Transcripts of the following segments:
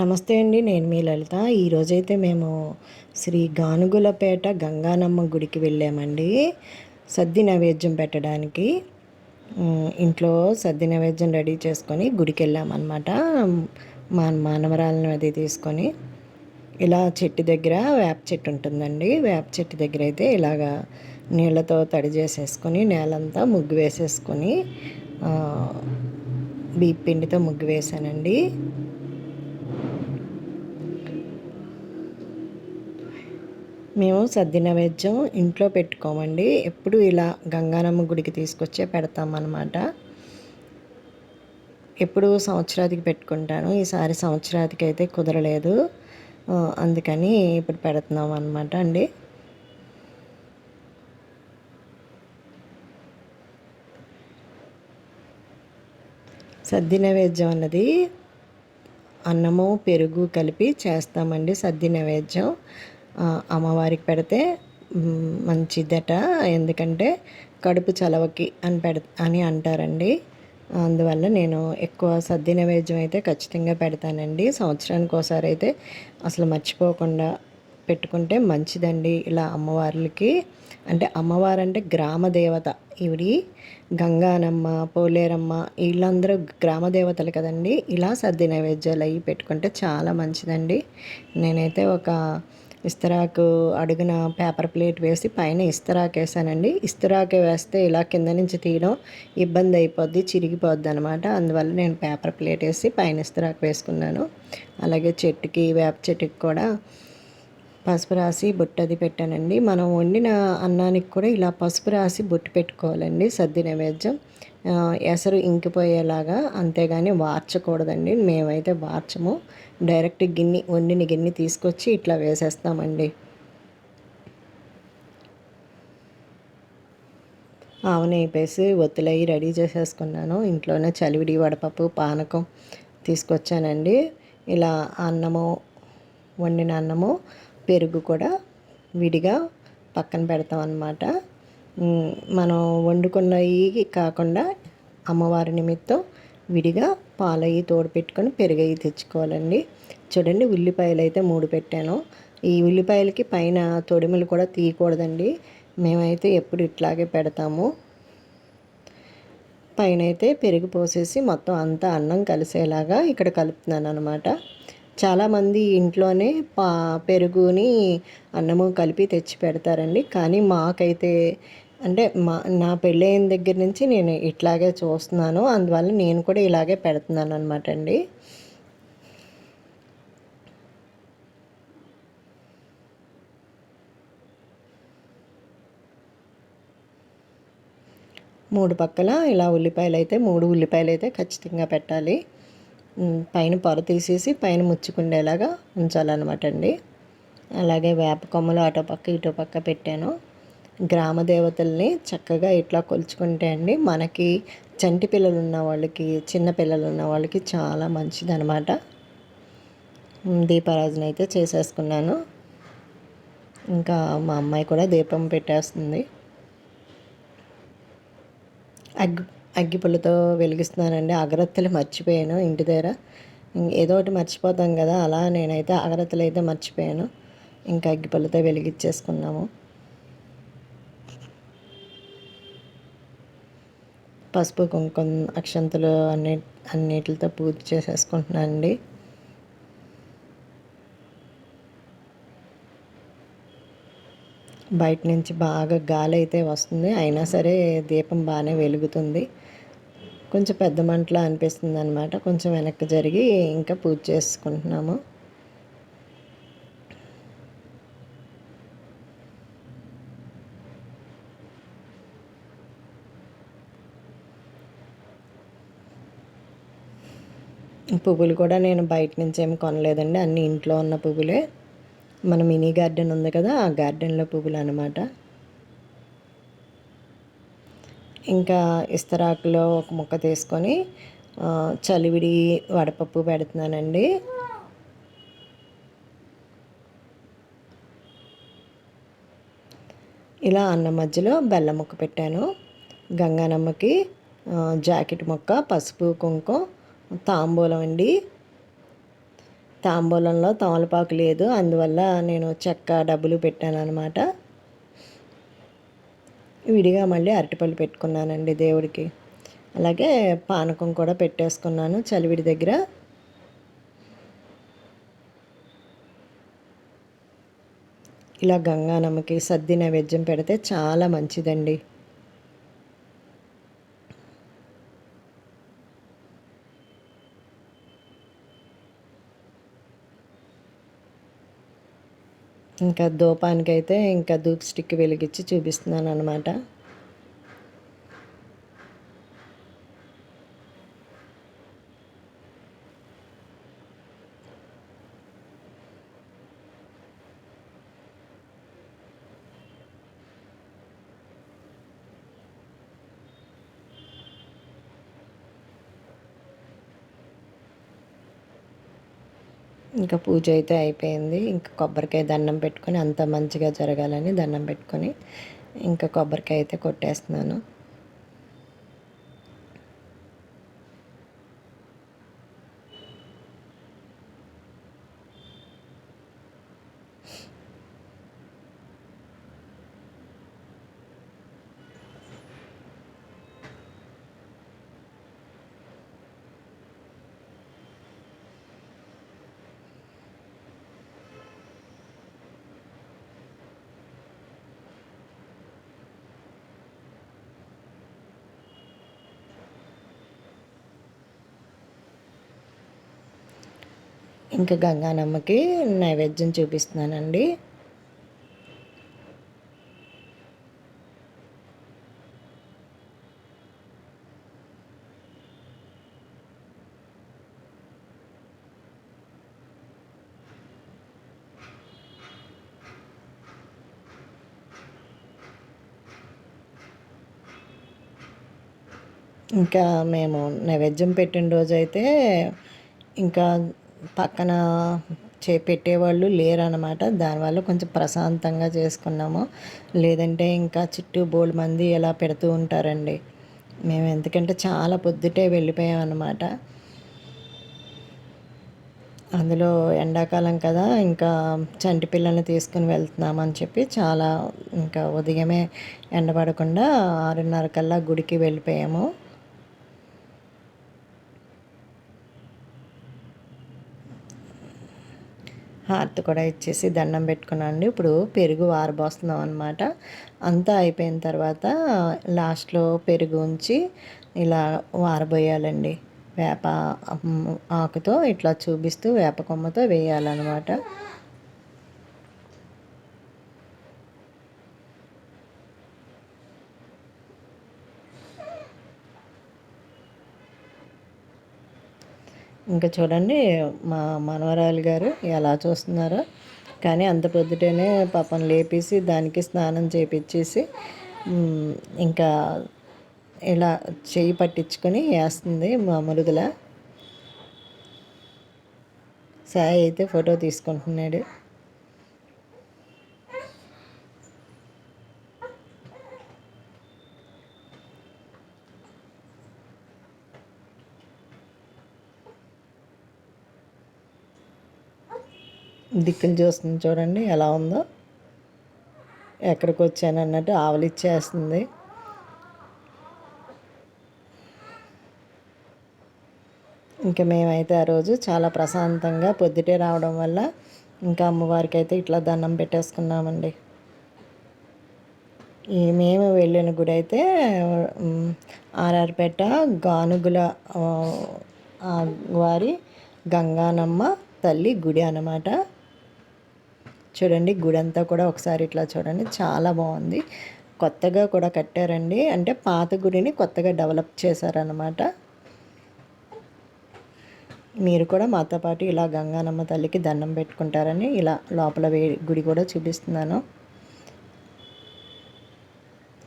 నమస్తే అండి నేను మీ లలిత. ఈరోజైతే మేము శ్రీ గానుగులపేట గంగానమ్మ గుడికి వెళ్ళామండి. సద్ది నైవేద్యం పెట్టడానికి. ఇంట్లో సద్ది నైవేద్యం రెడీ చేసుకొని గుడికి వెళ్ళామన్నమాట మా మానవరాలను అది తీసుకొని ఇలా చెట్టు దగ్గర వేప చెట్టు ఉంటుందండి. వేప చెట్టు దగ్గర అయితే ఇలాగా నీళ్ళతో తడి చేసేసుకొని నేలంతా ముగ్గు వేసేసుకొని బీప్ పిండితో ముగ్గు వేసానండి మేము సద్ది నైవేద్యం ఇంట్లో పెట్టుకోమండి. ఎప్పుడు ఇలా గంగానమ్మ గుడికి తీసుకొచ్చే పెడతామన్నమాట. ఎప్పుడు సంవత్సరాదికి పెట్టుకుంటాను. ఈసారి సంవత్సరాదికి అయితే కుదరలేదు అందుకని ఇప్పుడు పెడుతున్నాం అనమాట అండి. సద్ది నైవేద్యం అన్నది అన్నము పెరుగు కలిపి చేస్తామండి సద్ది నైవేద్యం అమ్మవారికి పెడితే మంచిదట. ఎందుకంటే కడుపు చలవకి అని పెడ అని అంటారండి. అందువల్ల నేను ఎక్కువ సద్ది నైవేద్యం అయితే ఖచ్చితంగా పెడతానండి. సంవత్సరానికి ఒకసారి అయితే అసలు మర్చిపోకుండా పెట్టుకుంటే మంచిదండి ఇలా అమ్మవార్లకి. అంటే అమ్మవారు అంటే గ్రామ దేవత. ఇవిడి గంగానమ్మ పోలేరమ్మ వీళ్ళందరూ గ్రామ దేవతలు కదండి. ఇలా సద్ది నైవేద్యాలు అవి పెట్టుకుంటే చాలా మంచిదండి. నేనైతే ఒక ఇస్తరాకు అడుగున పేపర్ ప్లేట్ వేసి పైన ఇస్తరాకు వేసానండి. ఇస్తరాకు వేస్తే ఇలా కింద నుంచి తీయడం ఇబ్బంది అయిపోద్ది చిరిగిపోద్ది అనమాట అందువల్ల నేను పేపర్ ప్లేట్ వేసి పైన ఇస్తరాకు వేసుకున్నాను. అలాగే చెట్టుకి వేప చెట్టుకి కూడా పసుపు రాసి బొట్టది పెట్టానండి. మనం వండిన అన్నానికి కూడా ఇలా పసుపు రాసి బొట్టు పెట్టుకోవాలండి. సద్ది నైవేద్యం. ఎసరు ఇంకిపోయేలాగా అంతేగాని వార్చకూడదండి. మేమైతే వార్చము. డైరెక్ట్ గిన్నె వండిన గిన్నె తీసుకొచ్చి ఇట్లా వేసేస్తామండి. ఆవుని వేపేసి ఒత్తులయ్యి రెడీ చేసేసుకున్నాను. ఇంట్లోనే చలివిడి వడపప్పు పానకం తీసుకొచ్చానండి. ఇలా అన్నము వండిన అన్నము పెరుగు కూడా విడిగా పక్కన పెడతాం అన్నమాట. మనం వండుకున్నవి కాకుండా అమ్మవారి నిమిత్తం విడిగా పాలయ్యి తోడు పెట్టుకొని పెరుగయ్యి తెచ్చుకోవాలండి. చూడండి ఉల్లిపాయలు అయితే మూడు పెట్టాను. ఈ ఉల్లిపాయలకి పైన తొడిమలు కూడా తీయకూడదండి. మేమైతే ఎప్పుడు ఇట్లాగే పెడతాము. పైన అయితే పెరుగు పోసేసి మొత్తం అంతా అన్నం కలిసేలాగా ఇక్కడ కలుపుతున్నాను అనమాట చాలామంది ఇంట్లోనే పా పెరుగుని అన్నము కలిపి తెచ్చి పెడతారండి. కానీ మాకైతే అంటే మా నా పెళ్ళైన దగ్గర నుంచి నేను ఇట్లాగే చూస్తున్నాను. అందువల్ల నేను కూడా ఇలాగే పెడుతున్నాను అనమాట అండి. మూడు పక్కల ఇలా ఉల్లిపాయలు అయితే మూడు ఉల్లిపాయలు అయితే ఖచ్చితంగా పెట్టాలి. పైన పొర తీసేసి పైన ముచ్చుకుండేలాగా ఉంచాలన్నమాట అండి. అలాగే వేప కొమ్మలు అటో పక్క ఇటో పక్క పెట్టాను. గ్రామ దేవతల్ని చక్కగా ఇట్లా కొలుచుకుంటే అండి మనకి చంటి పిల్లలు ఉన్న వాళ్ళకి చిన్న పిల్లలు ఉన్న వాళ్ళకి చాలా మంచిది అనమాట దీపారాజన అయితే చేసేసుకున్నాను. ఇంకా మా అమ్మాయి కూడా దీపం పెట్టేస్తుంది. అగ్ అగ్గిపుల్లతో వెలిగిస్తున్నానండి. అగరత్తులు మర్చిపోయాను ఇంటి దగ్గర. ఏదో ఒకటి మర్చిపోతాం కదా అలా నేనైతే అగరత్తులు అయితే మర్చిపోయాను. ఇంకా అగ్గిపుల్లతో వెలిగించేసుకున్నాము. పసుపు కుంకుమ అక్షంతలు అన్ని అన్నిటితో పూజ చేసేసుకుంటున్నానండి. బయట నుంచి బాగా గాలి అయితే వస్తుంది. అయినా సరే దీపం బాగానే వెలుగుతుంది. కొంచెం పెద్ద మంటలా అనిపిస్తుంది అనమాట కొంచెం వెనక్కి జరిగి ఇంకా పూజ చేసుకుంటున్నాము. పువ్వులు కూడా నేను బయట నుంచి ఏమి కొనలేదండి. అన్ని ఇంట్లో ఉన్న పువ్వులే. మన మినీ గార్డెన్ ఉంది కదా ఆ గార్డెన్లో పువ్వులు అనమాట ఇంకా ఇస్తరాకులో ఒక ముక్క తీసుకొని చలివిడి వడపప్పు పెడుతున్నానండి. ఇలా అన్న మధ్యలో బెల్లం ముక్క పెట్టాను. గంగానమ్మకి జాకెట్ ముక్క పసుపు కుంకుమ తాంబూలం అండి. తాంబూలంలో తమలపాకు లేదు. అందువల్ల నేను చెక్క డబ్బులు పెట్టాను అనమాట విడిగా మళ్ళీ అరటిపళ్ళు పెట్టుకున్నానండి దేవుడికి. అలాగే పానకం కూడా పెట్టేసుకున్నాను చలివిడి దగ్గర. ఇలా గంగానమ్మకి సద్ది నైవేద్యం పెడితే చాలా మంచిదండి. ఇంకా దూపానికైతే ఇంకా ధూప్ స్టిక్ వెలిగించి చూపిస్తున్నాను అనమాట ఇంకా పూజ అయితే అయిపోయింది. ఇంకా కొబ్బరికాయ దండం పెట్టుకొని అంత మంచిగా జరగాలని దండం పెట్టుకొని ఇంకా కొబ్బరికాయ అయితే కొట్టేస్తున్నాను. ఇంకా గంగానమ్మకి నైవేద్యం చూపిస్తున్నానండి. ఇంకా మేము నైవేద్యం పెట్టిన రోజైతే ఇంకా పక్కన చే పెట్టేవాళ్ళు లేరనమాట దానివల్ల కొంచెం ప్రశాంతంగా చేసుకున్నాము. లేదంటే ఇంకా చుట్టూ బోల్ మంది ఎలా పెడుతూ ఉంటారండి. మేము ఎందుకంటే చాలా పొద్దుటే వెళ్ళిపోయాం అనమాట అందులో ఎండాకాలం కదా ఇంకా చంటి పిల్లల్ని తీసుకుని వెళ్తున్నామని చెప్పి చాలా ఇంకా ఉదయమే ఎండపడకుండా ఆరున్నర కల్లా గుడికి వెళ్ళిపోయాము. హార్త్ కూడా ఇచ్చేసి దండం పెట్టుకున్నాను ఇప్పుడు పెరుగు వారబోస్తున్నాం అనమాట అంతా అయిపోయిన తర్వాత లాస్ట్లో పెరుగు ఉంచి ఇలా వారబోయాలండి. వేప ఆకుతో ఇట్లా చూపిస్తూ వేప కొమ్మతో వేయాలన్నమాట. ఇంకా చూడండి మా మనవరాలు గారు ఎలా చూస్తున్నారో. కానీ అంత పొద్దుటనే పాపం లేపేసి దానికి స్నానం చేపించేసి ఇంకా ఇలా చెయ్యి పట్టించుకొని వేస్తుంది మా మరుగుల సాయి అయితే ఫోటో తీసుకుంటున్నాడు. దిక్కులు చూస్తుంది చూడండి ఎలా ఉందో. ఎక్కడికి వచ్చాను అన్నట్టు ఆవలిచ్చేస్తుంది ఇంకా మేమైతే ఆ రోజు చాలా ప్రశాంతంగా పొద్దుటే రావడం వల్ల ఇంకా అమ్మవారికి అయితే ఇట్లా దండం పెట్టేసుకున్నామండి. ఈ మేము వెళ్ళిన గుడి అయితే ఆర్ఆర్పేట గానుగుల వారి గంగానమ్మ తల్లి గుడి అన్నమాట. చూడండి గుడి అంతా కూడా ఒకసారి ఇట్లా చూడండి చాలా బాగుంది. కొత్తగా కూడా కట్టారండి. అంటే పాత గుడిని కొత్తగా డెవలప్ చేశారనమాట మీరు కూడా మాతో పాటు ఇలా గంగానమ్మ తల్లికి దండం పెట్టుకుంటారని ఇలా లోపల వే గుడి కూడా చూపిస్తున్నాను.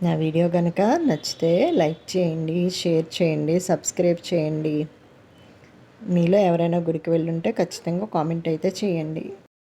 నా వీడియో కనుక నచ్చితే లైక్ చేయండి షేర్ చేయండి సబ్స్క్రైబ్ చేయండి. మీలో ఎవరైనా గుడికి వెళ్ళుంటే ఖచ్చితంగా కామెంట్ అయితే చేయండి.